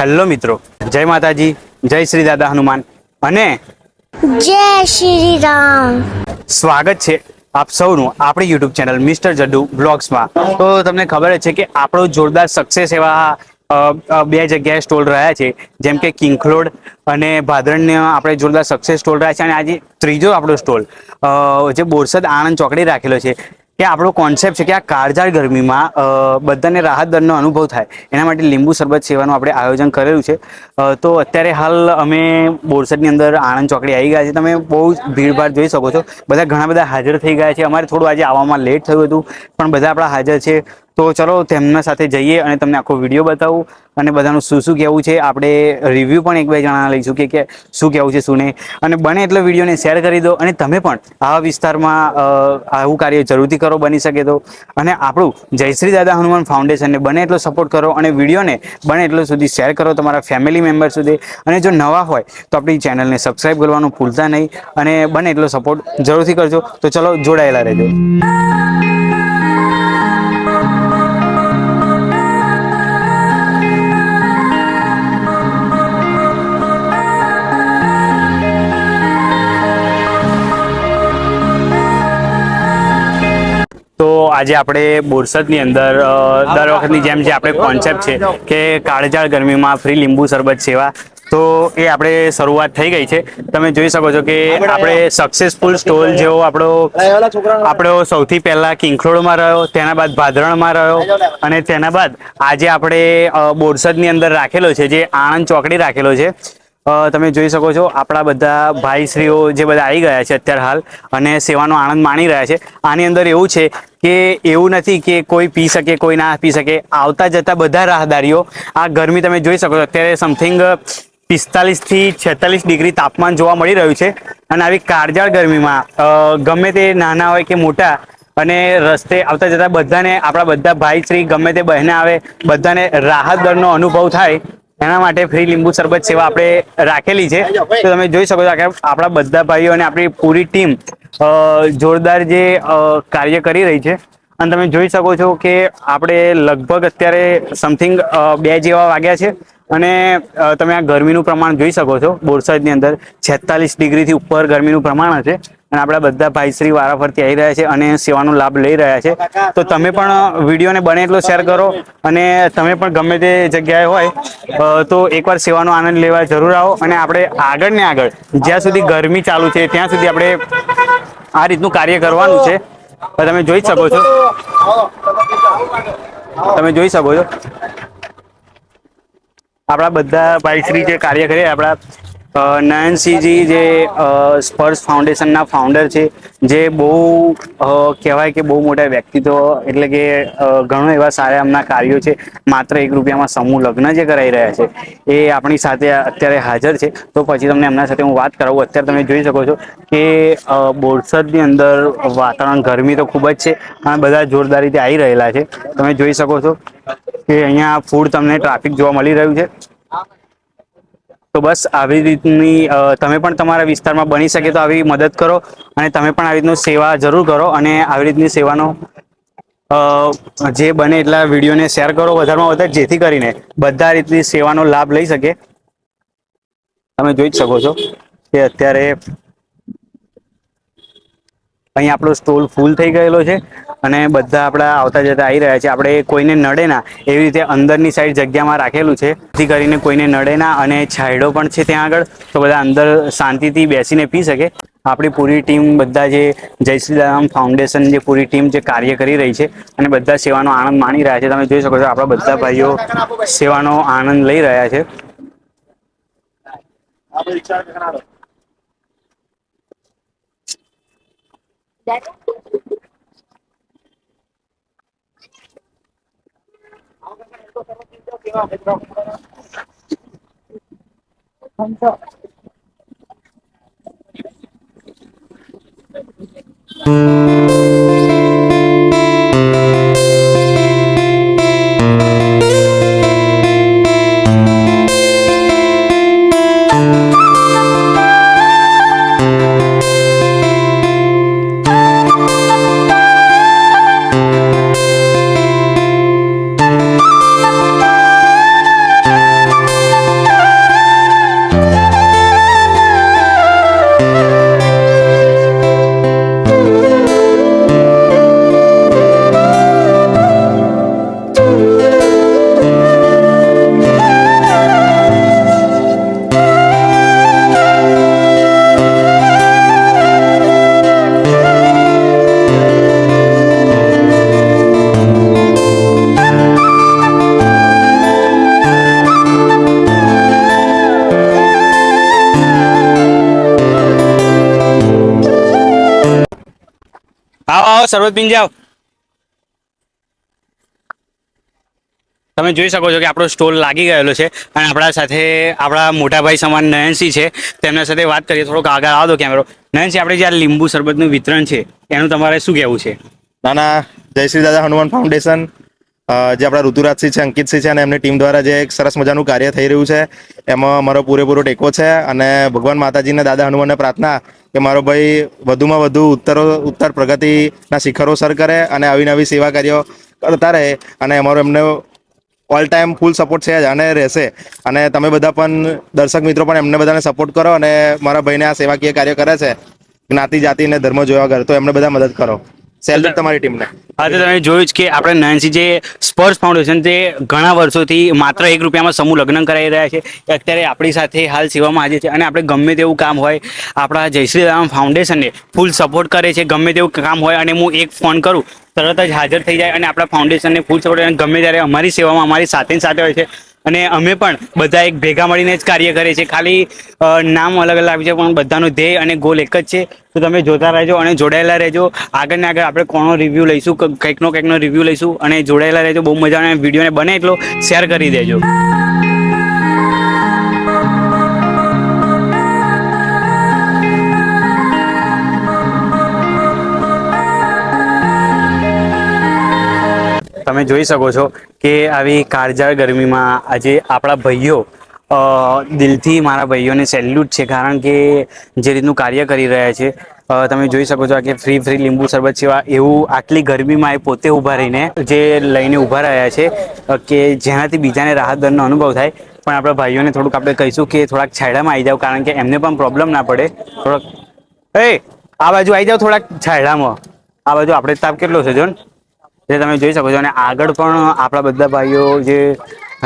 Hello મિત્રો જય માતાજી જય શ્રી દાદા હનુમાન. અને જય શ્રી રામ. સ્વાગત છે આપ સૌનું આપણી યુટ્યુબ ચેનલ મિસ્ટર જડ્ડુ બ્લોગ્સમાં. તો તમને ખબર છે કે આપણો જોરદાર સક્સેસ એવા બે જગ્યાએ સ્ટોલ રહ્યા છે. જેમ કે કિંખલોડ અને ભાદરણને આપણે જોરદાર સક્સેસ સ્ટોલ રહ્યા છે. અને આજે ત્રીજો આપણો સ્ટોલ જે બોરસદ આણંદ ચોકડી રાખેલો છે. કે આપણો કોન્સેપ્ટ છે કે આ કાળઝાળ ગરમીમાં બધાને રાહત દરનો અનુભવ થાય. એના માટે લીંબુ શરબત સેવાનું આપણે આયોજન કરેલું છે. તો અત્યારે હાલ અમે બોરસદની અંદર આણંદ ચોકડી આવી ગયા છે. તમે બહુ ભીડભાડ જોઈ શકો છો. બધા ઘણા બધા હાજર થઈ ગયા છે. અમારે થોડું આજે આવવામાં લેટ થયું હતું, પણ બધા આપણા હાજર છે. તો ચલો તેમના સાથે જઈએ અને તમને આખો વીડિયો બતાવું અને બધાનું શું શું કહેવું છે. આપણે રિવ્યૂ પણ એક બે જણા લઈશું કે કે શું કહેવું છે, શું નહીં. અને બને એટલો વિડીયોને શેર કરી દો અને તમે પણ આવા વિસ્તારમાં આવું કાર્ય જરૂરથી કરો, બની શકે તો. અને આપણું જયશ્રી દાદા હનુમાન ફાઉન્ડેશનને બને એટલો સપોર્ટ કરો અને વિડીયોને બને એટલો સુધી શેર કરો તમારા ફેમિલી મેમ્બર સુધી. અને જો નવા હોય તો આપણી ચેનલને સબસ્ક્રાઈબ કરવાનું ભૂલતા નહીં અને બને એટલો સપોર્ટ જરૂરથી કરજો. તો ચલો જોડાયેલા રહેજો. આજે આપણે બોરસદની અંદર દર વખતની જેમ જે આપણે કોન્સેપ્ટ છે કે કાળજાળ ગરમીમાં ફ્રી લીંબુ શરબત સેવા, તો એ આપણે શરૂઆત થઈ ગઈ છે. તમે જોઈ શકો છો કે આપણે સક્સેસફુલ સ્ટોલ જેવો આપણો આપણો સૌથી પહેલા કિંખરોડમાં રહ્યો, તેના બાદ ભાદરણમાં રહ્યો અને તેના બાદ આજે આપણે બોરસદની અંદર રાખેલો છે, જે આણંદ ચોકડી રાખેલો છે. તમે જોઈ શકો છો આપણા બધા ભાઈશ્રીઓ જે બધા આવી ગયા છે અત્યારે હાલ અને સેવાનો આનંદ માણી રહ્યા છે. આની અંદર એવું છે કે એવું નથી કે કોઈ પી શકે, કોઈ ના પી શકે. આવતા જતા બધા રાહદારીઓ, આ ગરમી તમે જોઈ શકો છો, અત્યારે સમથિંગ પિસ્તાલીસથી છેતાલીસ ડિગ્રી તાપમાન જોવા મળી રહ્યું છે. અને આવી કાળજાળ ગરમીમાં ગમે તે નાના હોય કે મોટા, અને રસ્તે આવતા જતા બધાને, આપણા બધા ભાઈશ્રી ગમે તે બહેને આવે, બધાને રાહત દરનો અનુભવ થાય એના માટે ફ્રી લીંબુ શરબત સેવા આપણે રાખેલી છે. તો તમે જોઈ શકો છો કે આપણા બધા ભાઈઓ અને આપણી પૂરી ટીમ જોરદાર જે કાર્ય કરી રહી છે. અને તમે જોઈ શકો છો કે આપણે લગભગ અત્યારે સમથિંગ બે જેવા વાગ્યા છે. અને તમે આ ગરમીનું પ્રમાણ જોઈ શકો છો. બોરસદની અંદર છેતાલીસ ડિગ્રીથી ઉપર ગરમીનું પ્રમાણ હશે. અને આપણા બધા ભાઈશ્રી વારાફરતી આવી રહ્યા છે અને સેવાનો લાભ લઈ રહ્યા છે. તો તમે પણ વિડીયોને બને એટલો શેર કરો અને તમે પણ ગમે તે જગ્યાએ હોય તો એકવાર સેવાનો આનંદ લેવા જરૂર આવો અને આપણે આગળ ને આગળ, જ્યાં સુધી ગરમી ચાલુ છે, ત્યાં સુધી આપણે આ રીતનું કાર્ય કરવાનું છે. તમે જોઈ શકો છો. તમે જોઈ શકો છો. આપણા બધા ભાઈશ્રી જે કાર્ય કરે, આપણા નયનસિંહજી જે સ્પર્શ ફાઉન્ડેશનના ફાઉન્ડર છે, જે બહુ કહેવાય કે બહુ મોટા વ્યક્તિત્વ, એટલે કે ઘણો એવા સારા એમના કાર્યો છે, માત્ર એક રૂપિયામાં સમૂહ લગ્ન જે કરાઈ રહ્યા છે, એ આપણી સાથે અત્યારે હાજર છે, તો પછી તમને એમના સાથે હું વાત કરાવું. અત્યારે તમે જોઈ શકો છો કે બોરસદની અંદર વાતાવરણ ગરમી તો ખૂબ જ છે, અને બધા જોરદાર રીતે આવી રહેલા છે. તમે જોઈ શકો છો કે અહીંયા ફૂડ તમને ટ્રાફિક જોવા મળી રહ્યું છે. તો બસ આવી રીતની તમે પણ તમારા વિસ્તારમાં બની શકે તો આવી મદદ કરો અને તમે પણ આવી રીતનું સેવા જરૂર કરો અને આવી રીતની સેવાનો જે બને એટલા વિડીયોને શેર કરો વધારેમાં વધારે, જેથી કરીને બધા રીતની સેવાનો લાભ લઈ શકે. તમે જોઈ જ શકો છો કે અત્યારે અહીં આપણો સ્ટોલ ફૂલ થઈ ગયેલો છે. અને બધા આપણા આવતા જતા આવી રહ્યા છે. આપણે કોઈને નડે ના એવી રીતે અંદરની સાઈડ જગ્યામાં રાખેલું છે. જેથી કરીને કોઈને નડે ના અને છાયડો પણ છે ત્યાં આગળ. તો બધા અંદર શાંતિથી બેસીને પી શકે. આપણી પૂરી ટીમ બધા જે જય શ્રી રામ ફાઉન્ડેશન જે પૂરી ટીમ જે કાર્ય કરી રહી છે અને બધા સેવાનો આનંદ માણી રહ્યા છે. તમે જોઈ શકો છો આપણા બધા ભાઈઓ સેવાનો આનંદ લઈ રહ્યા છે. That's Thank you. આવો સરબત પીને જાઓ. તમે જોઈ શકો છો કે આપણો સ્ટોલ લાગી ગયેલો છે અને આપણા સાથે આપણા મોટાભાઈ સમાન નયનસિંહ છે. તેમના સાથે વાત કરીએ, થોડોક આગળ આવો કેમેરો. નયનસિંહ, આપણે જે લીંબુ શરબતનું વિતરણ છે, એનું તમારે શું કહેવું છે? નાના જય શ્રી દાદા હનુમાન ફાઉન્ડેશન. જે આપણા ઋતુરાજસિંહ છે, અંકિતસિંહ છે અને એમની ટીમ દ્વારા જે એક સરસ મજાનું કાર્ય થઈ રહ્યું છે, એમાં મારો પૂરેપૂરો ટેકો છે અને ભગવાન માતાજીને દાદા હનુમાનને પ્રાર્થના કે મારો ભાઈ વધુમાં વધુ ઉત્તરો, ઉત્તર પ્રગતિના શિખરો સર કરે અને આવી નવી સેવા કાર્યો કરતા રહે અને અમારો એમને ઓલ ટાઈમ ફૂલ સપોર્ટ છે જ અને રહેશે. અને તમે બધા પણ, દર્શક મિત્રો પણ એમને બધાને સપોર્ટ કરો અને મારા ભાઈને આ સેવાકીય કાર્ય કરે છે. જ્ઞાતિ, જાતિ અને ધર્મ જોયા કર તો એમને બધા મદદ કરો. સેલ્યુટ તમારી ટીમને આજે તમે જોયું જ કે આપણે નયનસિંહ જે સ્પર્શ ફાઉન્ડેશન તે ઘણા વર્ષોથી માત્ર એક રૂપિયામાં સમૂહ લગ્ન કરાવી રહ્યા છે. અત્યારે આપણી સાથે હાલ સેવામાં હાજર છે અને આપણે ગમે તેવું કામ હોય આપણા જયશ્રી રામ ફાઉન્ડેશનને ફૂલ સપોર્ટ કરે છે ગમે તેવું કામ હોય અને હું એક ફોન કરું તરત જ હાજર થઈ જાય અને આપણા ફાઉન્ડેશનને ફૂલ સપોર્ટ અને ગમે ત્યારે અમારી સેવામાં અમારી સાથે સાથે હોય છે. અને અમે પણ બધા એક ભેગા મળીને જ કાર્ય કરીએ છીએ. ખાલી નામ અલગ અલગ આવી છે, પણ બધાનું ધ્યેય અને ગોલ એક જ છે. તો તમે જોતા રહેજો અને જોડાયેલા રહેજો. આગળ ને આગળ આપણે કોનો રિવ્યૂ લઈશું કંઈકનો કંઈકનો રિવ્યૂ લઈશું અને જોડાયેલા રહેજો. બહુ મજા આવે વિડીયોને બને એટલો શેર કરી દેજો. તમે જોઈ શકો છો કે આવી કાળઝાળ ગરમીમાં આજે આપણા ભાઈઓ દિલથી મારા ભાઈઓને સેલ્યુટ છે. કારણ કે જે રીતનું કાર્ય કરી રહ્યા છે તમે જોઈ શકો છો કે ફ્રી ફ્રી લીંબુ શરબત સેવા એવું આટલી ગરમીમાં એ પોતે ઊભા રહીને જે લઈને ઊભા રહ્યા છે કે જેનાથી બીજાને રાહત દરનો અનુભવ થાય. પણ આપણા ભાઈઓને થોડુંક આપણે કહીશું કે થોડાક છાયડામાં આવી જાવ, કારણ કે એમને પણ પ્રોબ્લેમ ના પડે. થોડોક એ, આ બાજુ આવી જાવ થોડાક છાયડામાં. આ બાજુ આપણે તાપ કેટલો છે જો ને જે તમે જોઈ શકો છો અને આગળ પણ આપણા બધા ભાઈઓ જે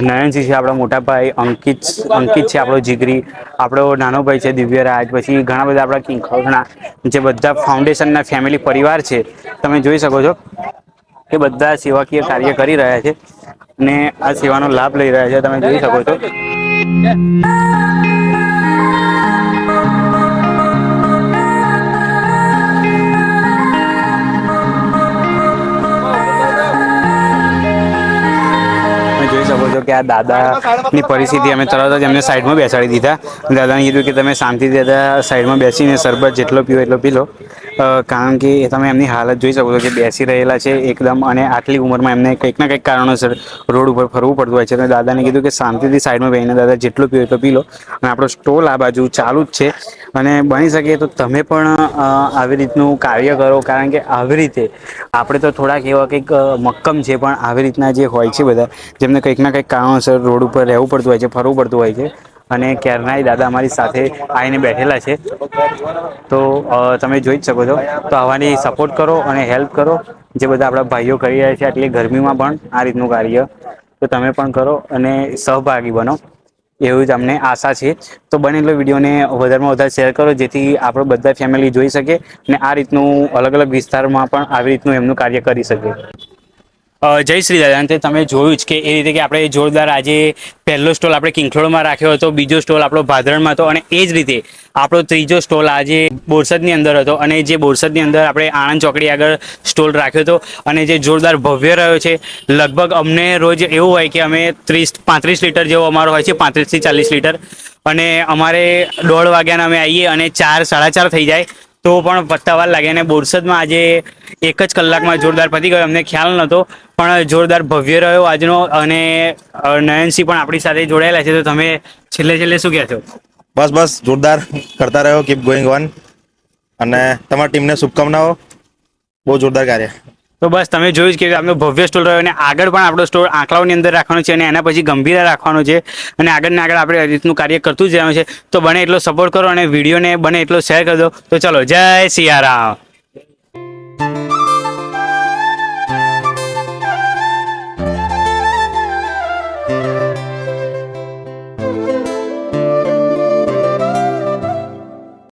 નયનસિંહ છે, આપણા મોટા ભાઈ, અંકિત અંકિત છે, આપણો જીગરી, આપણો નાનો ભાઈ છે, દિવ્યરાજ, પછી ઘણા બધા આપણા કિંખોના જે બધા ફાઉન્ડેશનના ફેમિલી પરિવાર છે, તમે જોઈ શકો છો કે બધા સેવાકીય કાર્ય કરી રહ્યા છે અને આ સેવાનો લાભ લઈ રહ્યા છે, તમે જોઈ શકો છો. કે આ દાદાની પરિસ્થિતિ અમે તરત જ એમને સાઈડમાં બેસાડી દીધા. દાદાને કીધું કે તમે શાંતિથી દાદા સાઈડમાં બેસીને શરબત જેટલો પીવો એટલો પી લો. કારણ કે તમે એમની હાલત જોઈ શકો છો કે બેસી રહેલા છે એકદમ અને આટલી ઉંમરમાં એમને કંઈક ના કંઈક કારણોસર રોડ ઉપર ફરવું પડતું હોય છે. અને દાદાને કીધું કે શાંતિથી સાઈડમાં બેહીને દાદા જેટલો પીવો તો પી લો અને આપણો સ્ટોલ આ બાજુ ચાલુ જ છે. અને બની શકે તો તમે પણ આવી રીતનું કાર્ય કરો. કારણ કે આવી રીતે આપણે તો થોડાક એવા કંઈક મક્કમ છે, પણ આવી રીતના જે હોય છે બધા, જેમને કંઈક ના કંઈક કારણોસર રોડ ઉપર રહેવું પડતું હોય છે, ફરવું પડતું હોય છે અને ક્યારનાય દાદા અમારી સાથે આવીને બેઠેલા છે. તો તમે જોઈ જ શકો છો. તો આવાની સપોર્ટ કરો અને હેલ્પ કરો. જે બધા આપણા ભાઈઓ કરી રહ્યા છે, આટલી ગરમીમાં પણ આ રીતનું કાર્ય. તો તમે પણ કરો અને સહભાગી બનો. એવું જ અમને આશા છે. તો બનેલો વિડીયોને વધારેમાં વધારે શેર કરો, જેથી આપણે બધા ફેમિલી જોઈ શકે અને આ રીતનું અલગ અલગ વિસ્તારમાં પણ આવી રીતનું એમનું કાર્ય કરી શકે. જય શ્રી દાદા. તમે જોયું જ કે એ રીતે કે આપણે જોરદાર આજે પહેલો સ્ટોલ આપણે કિંખલોડમાં રાખ્યો હતો, બીજો સ્ટોલ આપણો ભાદરણમાં હતો અને એ જ રીતે આપણો ત્રીજો સ્ટોલ આજે બોરસદની અંદર હતો અને જે બોરસદની અંદર આપણે આણંદ ચોકડી આગળ સ્ટોલ રાખ્યો હતો અને જે જોરદાર ભવ્ય રહ્યો છે. લગભગ અમને રોજ એવું હોય કે અમે ત્રીસ, પાંત્રીસ લીટર જેવો અમારો હોય છે પાંત્રીસથી ચાલીસ લીટર. અને અમારે દોઢ વાગ્યાના અમે આવીએ અને ચાર, સાડા ચાર થઈ જાય. તો પણ પત્તાવાર લાગે અને બોરસદમાં આજે એક જ કલાકમાં જોરદાર પતી ગયો, અમને ખ્યાલ નહોતો. પણ જોરદાર ભવ્ય રહ્યો આજનો અને નયનસિંહ પણ આપણી સાથે જોડાયેલા છે. તો તમે છેલ્લે છેલ્લે શું કહેશો બસ બસ, જોરદાર કરતા રહ્યો. કીપ ગોઈંગ વન અને તમારી ટીમને શુભકામનાઓ. બહુ જોરદાર કાર્ય. તો બસ તમે જોયું જ કે આપણો ભવ્ય સ્ટોર રહ્યો અને આગળ પણ આપણો સ્ટોર આંકડાઓની અંદર રાખવાનો છે અને એના પછી ગંભીરા રાખવાનો છે અને આગળ ને આગળ આપણે રીતનું કાર્ય કરતું જ રહેવાનું છે. તો બને એટલો સપોર્ટ કરો અને વિડીયોને બને એટલો શેર કરી દો. તો ચલો, જય સિયારામ.